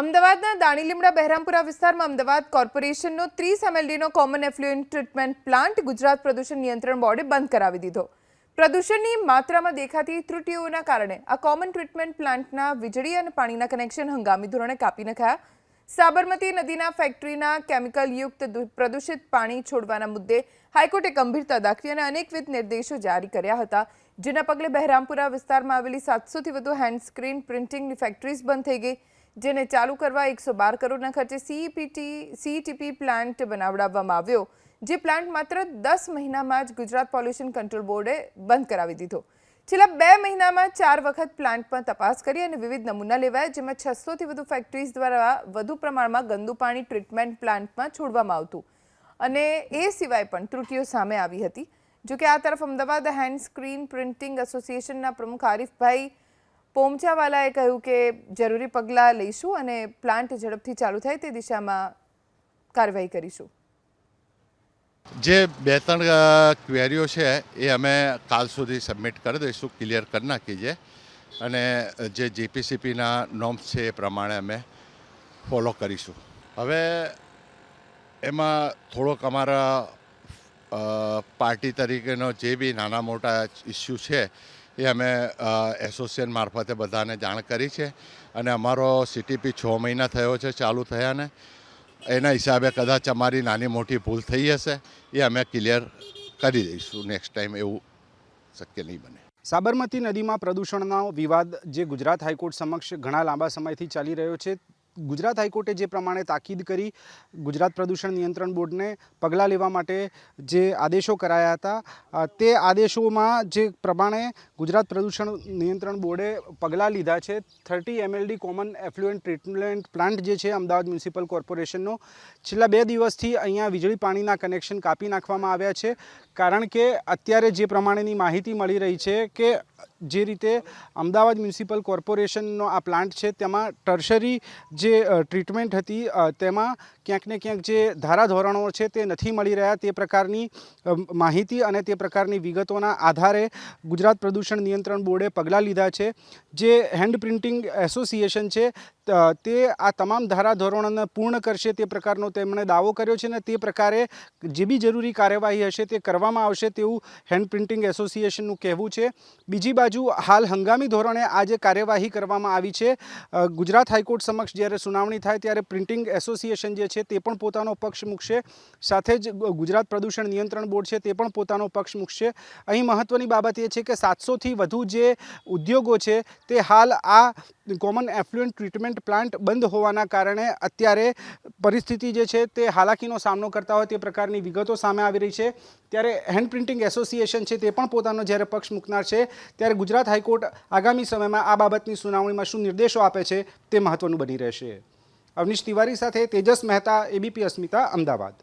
અમદાવાદના દાણીલીમડા બહેરામપુરા વિસ્તારમાં અમદાવાદ કોર્પોરેશનનો ત્રીસ એમએલડીનો common effluent treatment plant Gujarat પ્રદૂષણ નિયંત્રણ બોર્ડે બંધ કરાવી દીધો. પ્રદૂષણની માત્રામાં દેખાતી ત્રુટીઓના કારણે આ કોમન ટ્રીટમેન્ટ પ્લાન્ટના વીજળી અને પાણીના કનેક્શન હંગામી ધોરણે કાપી નખાયા. સાબરમતી નદીના ફેક્ટરીના કેમિકલયુક્ત પ્રદૂષિત પાણી છોડવાના મુદ્દે હાઈકોર્ટે ગંભીરતા દાખવી અને અનેકવિધ નિર્દેશો જારી કર્યા હતા, જેના પગલે બહેરામપુરા વિસ્તારમાં આવેલી સાતસોથી વધુ હેન્ડ સ્ક્રીન પ્રિન્ટિંગની ફેક્ટરીઝ બંધ થઈ ગઈ. જેને ચાલુ કરવા એકસો બાર કરોડના ખર્ચે સીઈપીટી સીઈટીપી પ્લાન્ટ બનાવડાવવામાં આવ્યો, જે પ્લાન્ટ માત્ર દસ મહિનામાં જ ગુજરાત પોલ્યુશન કંટ્રોલ બોર્ડે બંધ કરાવી દીધો. છેલ્લા બે મહિનામાં ચાર વખત પ્લાન્ટમાં તપાસ કરી અને વિવિધ નમૂના લેવાયા, જેમાં છસોથી વધુ ફેક્ટરીઝ દ્વારા વધુ પ્રમાણમાં ગંદુ પાણી ટ્રીટમેન્ટ પ્લાન્ટમાં છોડવામાં આવતું. અને એ સિવાય પણ ત્રુટીઓ સામે આવી હતી. જોકે આ તરફ અમદાવાદ હેન્ડ સ્ક્રીન પ્રિન્ટિંગ એસોસિએશનના પ્રમુખ આરીફભાઈ પોમચાવાલાએ કહ્યું કે જરૂરી પગલાં લઈશું અને પ્લાન્ટ ઝડપથી ચાલુ થાય તે દિશામાં કાર્યવાહી કરીશું. જે બે ત્રણ ક્વેરીઓ છે એ અમે કાલ સુધી સબમિટ કરી દઈશું, ક્લિયર કરી નાખી અને જે જીપીસીપીના નોમ્સ છે એ પ્રમાણે અમે ફોલો કરીશું. હવે એમાં થોડોક અમારા પાર્ટી તરીકેનો જે બી નાના મોટા ઇસ્યુ છે એ અમે એસોસિએશન મારફતે બધાને જાણ કરી છે. અને અમારો સીટીપી છ મહિના થયો છે ચાલુ થયાને. એના હિસાબે કદાચ અમારી નાની મોટી ભૂલ થઈ હશે, એ અમે ક્લિયર કરી દઈશું. નેક્સ્ટ ટાઈમ એવું શક્ય નહીં બને. સાબરમતી નદીમાં પ્રદૂષણનો વિવાદ, જે ગુજરાત હાઈકોર્ટ સમક્ષ ઘણા લાંબા સમયથી ચાલી રહ્યો છે ગુજરાત હાઈકોર્ટે જે પ્રમાણે તાકીદ કરી ગુજરાત પ્રદૂષણ નિયંત્રણ બોર્ડને પગલાં લેવા માટે જે આદેશો કરાયા હતા તે આદેશોમાં જે પ્રમાણે ગુજરાત પ્રદૂષણ નિયંત્રણ બોર્ડે પગલાં લીધા છે. Thirty MLD common effluent treatment plant જે છે અમદાવાદ મ્યુનિસિપલ કોર્પોરેશનનો, છેલ્લા બે દિવસથી અહીંયા વીજળી પાણીના કનેક્શન કાપી નાખવામાં આવ્યા છે. કારણ કે અત્યારે જે પ્રમાણેની માહિતી મળી રહી છે કે જે રીતે અમદાવાદ મ્યુનિસિપલ કોર્પોરેશનનો આ પ્લાન્ટ છે તેમાં ટર્શરી જે ટ્રીટમેન્ટ હતી તેમાં ક્યાંક ને ક્યાંક જે ધારાધોરણો છે તે નથી મળી રહ્યા તે પ્રકારની માહિતી અને તે પ્રકારની વિગતોના આધારે ગુજરાત પ્રદૂષણ નિયંત્રણ બોર્ડે પગલાં લીધા છે. જે હેન્ડ પ્રિન્ટિંગ એસોસિએશન છે તે આ તમામ ધારાધોરણોને પૂર્ણ કરશે તે પ્રકારનો તેમણે દાવો કર્યો છે અને તે પ્રકારે જે બી જરૂરી કાર્યવાહી હશે તે કરવામાં આવશે તેવું હેન્ડ પ્રિન્ટિંગ એસોસિએશનનું કહેવું છે. બીજી બાજુ હાલ હંગામી ધોરણે આ જે કાર્યવાહી કરવામાં આવી છે ગુજરાત હાઈકોર્ટ સમક્ષ જ્યારે સુનાવણી થાય ત્યારે પ્રિન્ટિંગ એસોસિએશન જે છે, તે પણ પોતાનો પક્ષ મૂકશે. સાથે જ ગુજરાત પ્રદૂષણ નિયંત્રણ બોર્ડ છે, તે પણ પોતાનો પક્ષ મૂકશે. અહીં મહત્ત્વની બાબત એ છે કે સાતસોથી વધુ જે ઉદ્યોગો છે, તે હાલ આ કોમન એફ્લુએન્ટ ટ્રીટમેન્ટ પ્લાન્ટ બંધ હોવાના કારણે અત્યારે પરિસ્થિતિ જે છે, તે હાલાકીનો સામનો કરતા હોય તે પ્રકારની વિગતો સામે આવી રહી છે. ત્યારે હેન્ડ પ્રિન્ટિંગ એસોસિએશન છે, તે પણ પોતાનો જ્યારે પક્ષ મૂકનાર છે, ત્યારે ગુજરાત હાઈકોર્ટ આગામી સમયમાં આ બાબતની સુનાવણીમાં શું નિર્દેશો આપે છે, તે મહત્વનું બની રહેશે. અવનીશ તિવારી સાથે તેજસ મહેતા એબીપી અસ્મિતા અમદાવાદ.